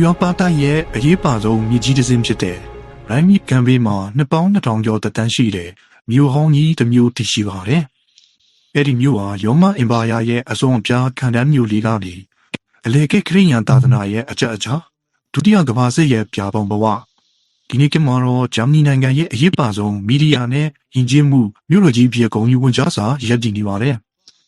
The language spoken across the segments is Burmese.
ဥရောပတိုက်ရဲ့အရေးပါဆုံးမြစ်ကြီးတစ်စင်းဖြစ်တဲ့ရိုင်းမီကမ်ဘေးမှာနှစ်ပေါင်း2000ကျော်သက်တမ်းရှိတဲ့မြို့ဟောင်းကြီးတစ်မြို့တည်ရှိပါတယ်။အဲ့ဒီမြို့ဟာရောမအင်ပါယာရဲ့အစွန်အပြားခံတန်းမြို့လေးကနေအလေကိခရိယန်သာသနာရဲ့အချက်အချာဒုတိယကမ္ဘာစစ်ရဲ့ပြာပုံဘဝဒီနေ့ကမှတော့ဂျာမနီနိုင်ငံရဲ့အရေးပါဆုံးမီဒီယာနဲ့ယဉ်ကျေးမှုမြို့တော်ကြီးပြည်ကုံယူဝန်ကြားစာရပ်တည်နေပါတယ်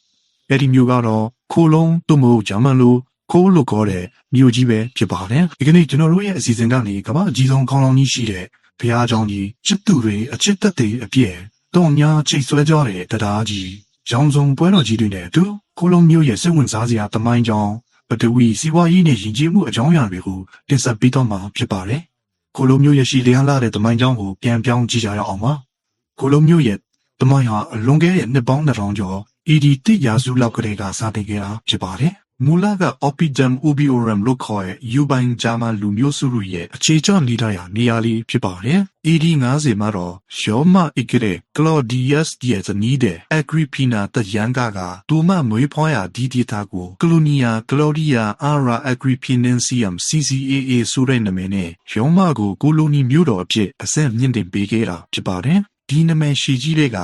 ။အဲ့ဒီမြို့ကတော့ခိုလုံးသူ့မို့ဂျာမန်လို ခိုးလို့ခေါ်တဲ့မြို့ကြီးပဲဖြစ်ပါတယ်။ဒီကနေ့ကျွန်တော်တို့ရဲ့အစီအစဉ်ကနေကမ္ဘာအကြီးဆုံးခေါင်းလောင်းကြီးရှိတဲ့ဘုရားကျောင်းကြီးချစ်သူတွေအချစ်သက်တွေအပြည့်တော့များချိတ်ဆွဲကြတဲ့တရားကြီးရောင်စုံပွဲတော်ကြီးတွေနဲ့အတူခိုလုံးမြို့ရဲ့စိတ်ဝင်စားစရာတမိုင်းကြောင်းပတဝီစီးပွားရေးနဲ့ယဉ်ကျေးမှုအကြောင်းအရာတွေကိုတင်ဆက်ပေးတော့မှာဖြစ်ပါတယ်။ခိုလုံးမြို့ရဲ့ရှိလျားလာတဲ့တမိုင်းကြောင်းကိုပြန်ပြောင်းကြည့်ကြရအောင်ပါ။ခိုလုံးမြို့ရဲ့တမိုင်းဟာအလွန်ခဲ့တဲ့နှစ်ပေါင်း2000ကျော် ED တိရာစုလောက်ကလေးကစတင်ခဲ့တာဖြစ်ပါတယ်။ မူလက Oppidum Ubiorum လို့ခေါ်တဲ့ယူပိုင်ဂျာမန်လူမျိုးစုရဲ့အခြေချနေထိုင်ရာနေရာလေးဖြစ်ပါတယ်။ ED 90မှာတော့ရောမဣကရေ Claudius ရဲ့ဇနီးတဲ့ Agrippina တရန်ကကသူမမွေးဖွားရာဒီဒေတာကို Colonia Claudia Ara Agrippinensium CCAA ဆိုတဲ့နာမည်နဲ့ရောမကို ကိုလိုနီမြို့တော်အဖြစ်အဆင့်မြင့်တင်ပေးခဲ့တာဖြစ်ပါတယ်။ဒီနာမည်ရှည်ကြီးတဲ့က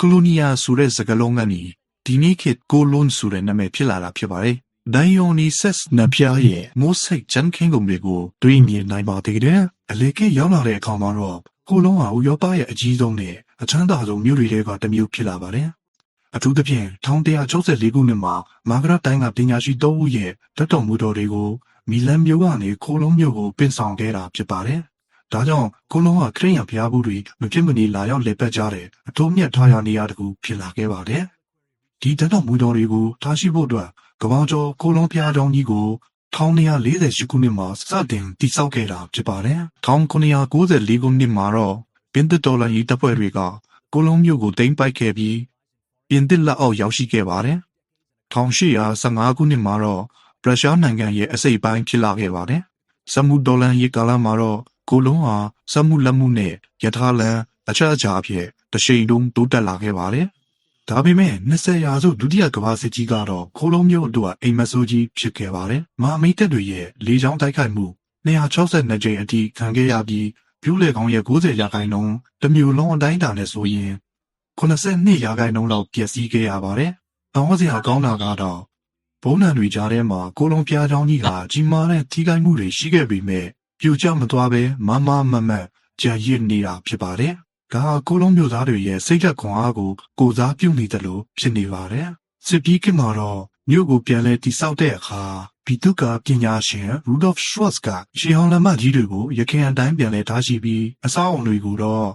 Colonia ဆိုတဲ့စကားလုံးကနေ ဒီနေ့ခေတ်ကိုလွန်ဆိုတဲ့နာမည်ဖြစ်လာတာဖြစ်ပါတယ်။ဒိုင်ယိုနီဆက်နပြားရဲ့မိုးစိတ်ချန်ခင်းကုန်တွေကိုတွေ့မြင်နိုင်ပါသေးတယ်။အလေကရောက်လာတဲ့အခါမှာတော့ကိုလုံးဟာဥရောပရဲ့အကြီးဆုံးနဲ့အချမ်းသာဆုံးမြို့တွေကတစ်မျိုးဖြစ်လာပါတယ်။အထူးသဖြင့်1164ခုနှစ်မှာမာဂရက်တိုင်းကပညာရှိ၃ဦးရဲ့တက်တော်မူတော်တွေကိုမီလန်မြို့ကနေကိုလုံးမြို့ကိုပင့်ဆောင်ခဲ့တာဖြစ်ပါတယ်။ဒါကြောင့်ကိုလုံးကခရိယံဘုရားဘူးတွေမဖြစ်မနေလာရောက်လည်ပတ်ကြတဲ့အထူးမြတ်ထားရာနေရာတကူဖြစ်လာခဲ့ပါတယ်။ ဒီတက်တော်မူတော်တွေကိုထားရှိဖို့အတွက်ကမ္ဘာကျော်ကိုလုံးဘုရားကျောင်းကြီးကို1948ခုနှစ်မှာစတင်တည်ဆောက်ခဲ့တာဖြစ်ပါတယ်။1994ခုနှစ်မှာတော့ပြင်သစ်ဒေါ်လာရေးတပ်ဖွဲ့တွေကကိုလုံးမြို့ကိုသိမ်းပိုက်ခဲ့ပြီးပြင်သစ်လက်အောက်ရောက်ရှိခဲ့ပါတယ်။1815ခုနှစ်မှာတော့ရုရှားနိုင်ငံရဲ့အစိတ်ပိုင်းဖြစ်လာခဲ့ပါတယ်။စမုဒေါ်လာရေးကာလမှာတော့ကိုလုံးဟာစက်မှုလက်မှုနဲ့ယထာလန်အချက်အချာအဖြစ်တရှိန်တုံးတိုးတက်လာခဲ့ပါတယ်။ ဒါပေမဲ့20ရာစုဒုတိယကမ္ဘာစစ်ကြီးကတော့ခိုးလုံးမျိုးတို့ကအိမ်မဆိုးကြီးဖြစ်ခဲ့ပါတယ်။မဟာမိတ်တပ်တွေရဲ့လေကြောင်းတိုက်ခိုက်မှု262ကြိမ်အထိခံခဲ့ရပြီးပြူးလေကောင်ရဲ့90ရာခိုင်နှုန်းတစ်မျိုးလုံးအတိုင်းအတာနဲ့ဆိုရင်82ရာခိုင်နှုန်းလောက်ပျက်စီးခဲ့ရပါတယ်။တောင်းစရာကောင်းတာကတော့ဘုံနံတွေကြားထဲမှာကိုလုံးပြားချောင်းကြီးကကြီးမားတဲ့ထိခိုက်မှုတွေရှိခဲ့ပေမဲ့ပြူကျမသွားပဲမမမမတ်ကြံရစ်နေတာဖြစ်ပါတယ်။ ဒါဟာကိုလုံးမျိုးသားတွေရဲ့စိတ်ဓာတ်ခွန်အားကိုကိုစားပြုနေတယ်လို့ဖြစ်နေပါတယ်။စစ်ပြီးခေတ်မှာတော့မြို့ကိုပြန်လဲတိဆောက်တဲ့အခါဘီတုကပညာရှင် Rudolf Schwartz ကရှေးဟောင်းလက်မကြီးတွေကိုရခင်အတိုင်းပြန်လဲထားရှိပြီးအစားအုံတွေကိုတော့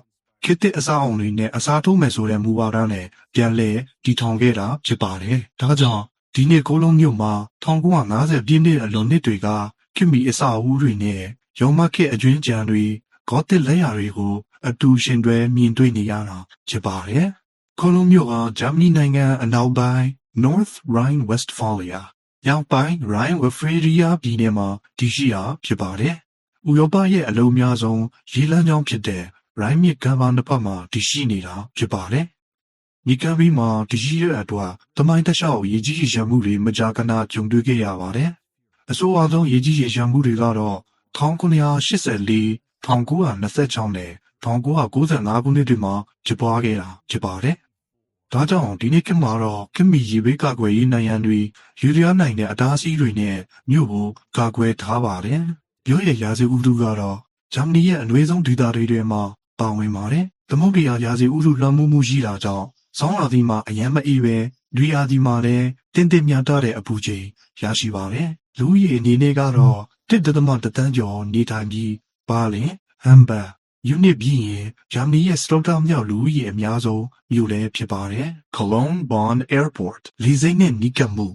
ခေတ်သစ်အစားအုံတွေနဲ့အစားထိုးမယ်ဆိုတဲ့မူဝါဒနဲ့ပြန်လဲတည်ထောင်ခဲ့တာဖြစ်ပါတယ်။ဒါကြောင့်ဒီနေ့ကိုလုံးမြို့မှာ1950ပြည့်နှစ်အလွန်နှစ်တွေကခင်မီအစာအုပ်တွေနဲ့ရောမခေတ်အကျွင်းကြံတွေဂေါတစ်လက်ရာတွေကို အတူရှင်တွဲမြင်တွေ့နေရတာဖြစ်ပါတယ်။ကိုလုံးမြို့ကဂျာမနီနိုင်ငံအနောက်ပိုင်း North Rhine-Westphalia မြောက်ပိုင်း Rhine-Westphalia ပြည်နယ်မှာတည်ရှိတာဖြစ်ပါတယ်။ဥရောပရဲ့အလုံးများဆုံးရေလမ်းကြောင်းဖြစ်တဲ့ Rhine မြစ်ကမ်းပါးတစ်ဖက်မှာတည်ရှိနေတာဖြစ်ပါတယ်။မြေကမ်းပြီးမှာတည်ရှိတဲ့အတွက်တမိုင်းတခြားရေကြီးရေရှမ်းမှုတွေမကြာခဏကြုံတွေ့ခဲ့ရပါတယ်။အဆိုအဆုံးရေကြီးရေရှမ်းမှုတွေကတော့1984 1926နဲ့ 1995ခုနှစ်တွေမှာဖြစ်ပွားခဲ့တာဖြစ်ပါတယ်။ဒါကြောင့်ဒီနေ့ခေတ်မှာတော့ခင်မီရေဘေးကာကွယ်ရေးနိုင်ငံတွေယူရီးယားနိုင်တဲ့အတားအဆီးတွေနဲ့မြို့ကိုကာကွယ်ထားပါတယ်။မြို့ရဲ့ရာဇဝဥတုကတော့ဂျာမနီရဲ့အနွေးဆုံးဒေသတွေထဲမှာပါဝင်ပါတယ်။သမုဒ္ဒရာရာဇဝဥတုလွှမ်းမိုးမှုရှိတာကြောင့်ဆောင်းရာသီမှာအယမ်းမအေးပဲဒွေရာသီမှာလည်းတင်းတင်းမြတ်တဲ့အပူချိန်ရရှိပါတယ်။လူဦးရေအနေနဲ့ကတော့တစ်တသမတတန်းကျော်နေထိုင်ပြီးဘာလင်ဟမ်ဘာ ယူနစ်ပြီးရင်ဂျာမနီရဲ့စတုတ်တာမြောက်လူဦးရေအများဆုံးမြို့လည်းဖြစ်ပါတယ်။ Cologne Bonn Airport လေဆိပ်နဲ့နီးကပ်မှု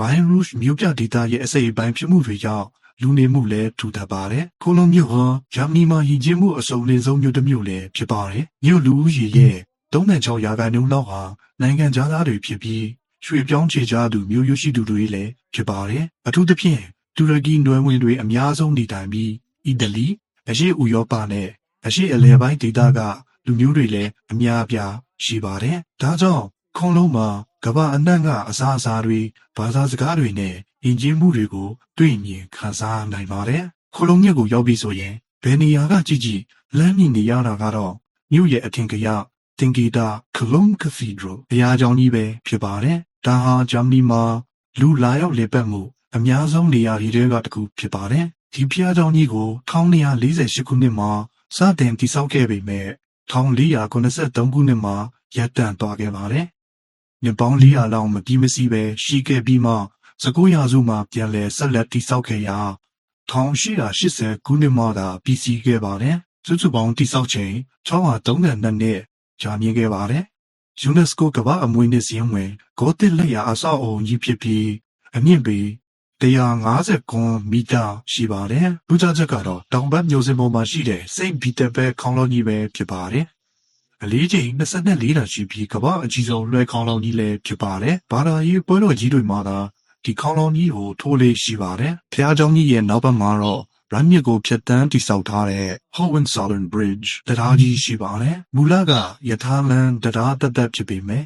Rhine Rouge မြို့ပြဒေသရဲ့အစိပ်အပိုင်းဖြစ်မှုတွေကြောင့်လူနေမှုလည်းထူထပ်ပါတယ်။ကိုလုံးမြို့ဟာဂျာမနီမှာရည်ကျင်းမှုအစုံလင်ဆုံးမြို့တစ်မြို့လည်းဖြစ်ပါတယ်။မြို့လူဦးရေရဲ့36ရာခိုင်နှုန်းလောက်ဟာနိုင်ငံသားတွေဖြစ်ပြီးရွှေပြောင်းခြေချသူမျိုးရိုးရှိသူတွေလည်းဖြစ်ပါတယ်။အထူးသဖြင့်တူရကီနွယ်ဝင်တွေအများဆုံးနေထိုင်ပြီးအီတလီအရှေ့ဥရောပနဲ့ အရှေ့အလယ်ပိုင်းဒေသကလူမျိုးတွေလည်းအများအပြားရှိပါတယ်။ဒါကြောင့်ခုံလုံးမှာကမ္ဘာအနှံ့ကအစားအစာတွေဘာသာစကားတွေနဲ့ယယဉ်ကျေးမှုတွေကိုတွေ့မြင်ခံစားနိုင်ပါတယ်။ခလုံးမြက်ကိုရောက်ပြီဆိုရင်ဘယ်နေရာကကြည့်ကြည့်လမ်းမြင်နေရတာကတော့မြို့ရဲ့အထင်ကရတင်ဂီတာခလုံးကက်သီဒရယ်ဘုရားကျောင်းကြီးပဲဖြစ်ပါတယ်။ဒါဟာဂျာမနီမှာလူလာရောက်လေပတ်မှုအများဆုံးနေရာတွေထဲကတစ်ခုဖြစ်ပါတယ်။ဒီဘုရားကျောင်းကြီးကို1948ခုနှစ်မှာ စတင်တည်ဆောက်ခဲ့ပေမဲ့1493ခုနှစ်မှာရပ်တန့်သွားခဲ့ပါတယ်။နှစ်ပေါင်း400လောက်မပြီးမစီးပဲရှိခဲ့ပြီးမှ19ရာစုမှာပြန်လည်ဆက်လက်တည်ဆောက်ခဲ့ရာ1880ခုနှစ်မှသာပြီးစီးခဲ့ပါတယ်။စုစုပေါင်းတည်ဆောက်ချိန်632နှစ်ကြာမြင့်ခဲ့ပါတယ်။ UNESCO ကမ္ဘာအမွေအနှစ်စည်းဝေးဂိုတစ်လက်ရာအဆောက်အုံကြီးဖြစ်ပြီးအမြင့်ပေ 159မီတာရှိပါတယ်။လူကြချက်ကတော့တောင်ဘက်မြို့စင်ပေါ်မှာရှိတဲ့စိန့်ဘီတက်ဘဲခေါင်းလုံးကြီးပဲဖြစ်ပါတယ်။အလေးချိန်24တန်ရှိပြီးကမ္ဘာအကြီးဆုံးလွှဲခေါင်းလုံးကြီးလည်းဖြစ်ပါတယ်။ဘာသာရေးပွဲတော်ကြီးတွေမှာသာဒီခေါင်းလုံးကြီးကိုထိုးလေးရှိပါတယ်။ဖျားเจ้าကြီးရဲ့နောက်ဘက်မှာတော့ရမ်းမြစ်ကိုဖြတ်တန်းတိဆောက်ထားတဲ့ Hohenzollern Bridge တရားကြီးရှိပါတယ်။မူလကယထာလန်တရားတက်တက်ဖြစ်ပေမဲ့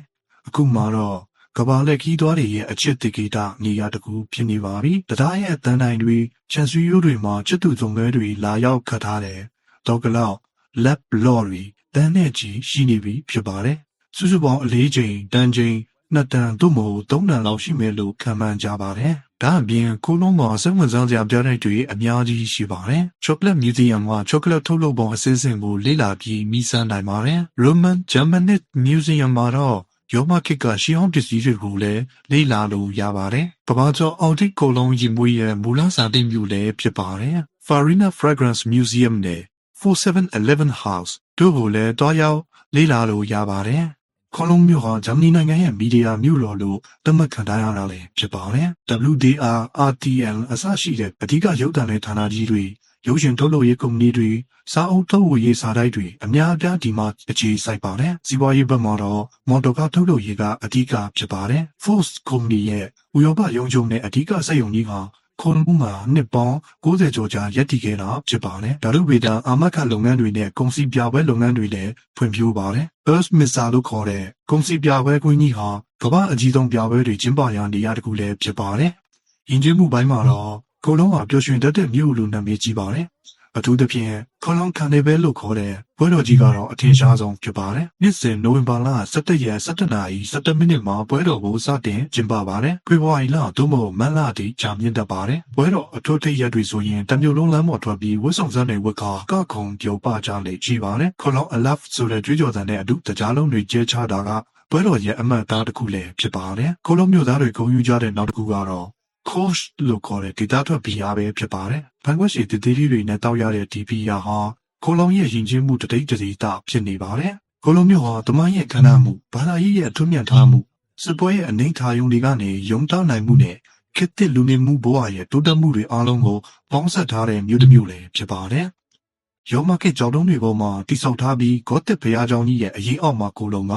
အခုမှတော့ ကဘာလက်ခီးသွားတွေရဲ့အချစ်တကိတာနေရာတစ်ခုဖြစ်နေပါပြီ။တရားရဲ့အတန်းတိုင်းတွေချန်ဆွီယိုတွေမှာချစ်သူစုံမဲတွေလာရောက်ခတ်ထားတယ်။တော့ကလောက် lap law တွေတန်းနဲ့ကြီးရှိနေပြီဖြစ်ပါတယ်။စုစုပေါင်းအလေးချိန်တန်းချိန်နှစ်တန်သို့မဟုတ်သုံးတန်လောက်ရှိမယ်လို့ခန့်မှန်းကြပါတယ်။ဒါအပြင်ကိုလုံးမှာစက်ဝင်စားစရာပြတဲ့တွေအများကြီးရှိပါတယ်။ Chocolate Museum က chocolate ထုတ်လုပ်ပုံအစစ်အစဉ်ကိုလေ့လာပြီးမိစမ်းနိုင်ပါတယ်။ Roman Germanic Museum မှာတော့ ရောမခေတ်ကရှီအောင်ပစ္စည်းတွေကိုလည်းလေ့လာလို့ရပါတယ်။ကမ္ဘာကျော်အော်တိတ်ကိုလုံးရင်မွေးရဲ့မူလစာတိတ်မျိုးလည်းဖြစ်ပါတယ်။ Farina Fragrance Museum နဲ့ 4711 House တို့ကိုလည်းတွားရောက်လေ့လာလို့ရပါတယ်။ခေါလုံးမြို့ဟာဂျာမနီနိုင်ငံရဲ့မီဒီယာမြို့တော်လို့သတ်မှတ်ခံထားရတာလည်းဖြစ်ပါတယ်။ WDR, RTL အစရှိတဲ့အဓိကရုပ်သံနဲ့ဌာနကြီးတွေ ရုပ်ရှင်ထုတ်လုပ်ရေးကုမ္ပဏီတွေစာအုပ်ထုတ်ဝေရေးစာတိုက်တွေအများအပြားဒီမှာအခြေစိုက်ပါတယ်။စီးပွားရေးဘက်မှာတော့မော်တော်ကားထုတ်လုပ်ရေးကအဓိကဖြစ်ပါတယ်။ Force ကုမ္ပဏီရဲ့ဥရောပရုံးချုပ်နဲ့အဓိကစက်ရုံကြီးကခေါ်မှုမှာနှစ်ပေါင်း90ကျော်ကြာရပ်တည်ခဲ့တာဖြစ်ပါတယ်။ဓာတုဗေဒအာမခံလုပ်ငန်းတွေနဲ့ကုန်စည်ပြပွဲလုပ်ငန်းတွေလည်းဖွံ့ဖြိုးပါတယ်။ Earth Missile လို့ခေါ်တဲ့ကုန်စည်ပြပွဲကွင်းကြီးဟာကမ္ဘာအကြီးဆုံးပြပွဲတွေကျင်းပရာနေရာတစ်ခုလည်းဖြစ်ပါတယ်။ယဉ်ကျေးမှုပိုင်းမှာတော့ ကိုလုံးဟာပျော်ရွှင်တတ်တဲ့မြို့လူနာမည်ကြီးပါတယ်။အထူးသဖြင့်ခေါလုံးခံနေပဲလို့ခေါ်တဲ့ဘွဲတော်ကြီးကတော့အထင်ရှားဆုံးဖြစ်ပါတယ်။နှစ်စဉ်နိုဝင်ဘာလ17ရက်17နာရီ17မိနစ်မှာဘွဲတော်ကိုစတင်ကျင်းပပါတယ်။ဖေဖော်ဝါရီလသို့မဟုတ်မတ်လအထိကြာမြင့်တတ်ပါတယ်။ဘွဲတော်အထွတ်ထိပ်ရက်တွေဆိုရင်တမျိုးလုံးလမ်းပေါ်ထွက်ပြီးဝတ်ဆောင်စံတွေဝတ်ကာကခုံပြုံပကြလေကြည့်ပါတယ်။ခေါလုံး alaf ဆိုတဲ့ကြွေးကြော်သံနဲ့အတူတကြားလုံးတွေကျဲချတာကဘွဲတော်ရဲ့အမတ်သားတစ်ခုလည်းဖြစ်ပါတယ်။ခေါလုံးမျိုးသားတွေဂုံယူကြတဲ့နောက်တစ်ခုကတော့ coach လို့ခေါ်တဲ့ဒေတာထွက်ဘီယာပဲဖြစ်ပါတယ်။ဘန်ကွက်ရှိတည်တည်တွေနဲ့တောက်ရတဲ့ဒီဘီယာဟာခိုလုံးရဲ့ယဉ်ကျေးမှုတတိတ်တတိတာဖြစ်နေပါတယ်။ခိုလုံးမျိုးဟာတမန်ရဲ့ခန္ဓာမှုဘာသာရေးရဲ့အထွတ်မြတ်ထားမှုစစ်ပွဲရဲ့အနေထားယုံတွေကနေယုံတောင်းနိုင်မှုနဲ့ခေတ်သစ်လူနေမှုဘဝရဲ့တိုးတက်မှုတွေအားလုံးကိုပေါင်းစပ်ထားတဲ့မြို့တစ်မြို့လည်းဖြစ်ပါတယ်။ရောမခေတ်ကြောက်တုံးတွေပေါ်မှာတိဆောက်ထားပြီးဂေါတစ်ဘုရားကျောင်းကြီးရဲ့အရင်အောက်မှာကိုလုံးက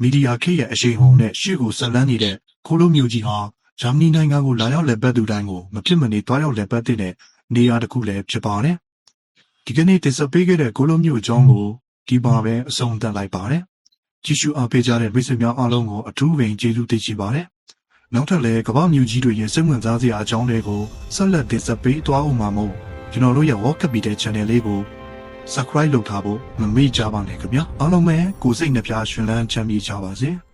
မီဒီယာခေတ်ရဲ့အရှိန်ဟုန်နဲ့ရှေ့ကိုဆက်လန်းနေတဲ့ခိုလုံးမျိုးကြီးဟာ ဂျာမနီနိုင်ငံကိုလာရောက်လည်ပတ်သူတိုင်းကိုမဖြစ်မနေတွားရောက်လည်ပတ်တဲ့နေရာတစ်ခုလည်းဖြစ်ပါတယ်။ဒီကနေ့တင်ဆက်ပေးခဲ့တဲ့ကိုလိုမျိုးအကြောင်းကိုဒီမှာပဲအဆုံးသတ်လိုက်ပါတယ်။ကြည့်ရှုအားပေးကြတဲ့မိတ်ဆွေများအားလုံးကိုအထူးပင်ကျေးဇူးတင်ရှိပါတယ်။နောက်ထပ်လည်းကမ္ဘာမျိုးကြီးတွေရဲ့စိတ်ဝင်စားစရာအကြောင်းတွေကိုဆက်လက်တင်ဆက်ပေးသွားအောင်မှာမို့ကျွန်တော်တို့ရဲ့ Walk Capital Channel လေးကို Subscribe လုပ်ထားဖို့မမေ့ကြပါနဲ့ခင်ဗျာအားလုံးပဲကိုစိတ်နှပြရှင်လန်းချမ်းမြေ့ကြပါစေ။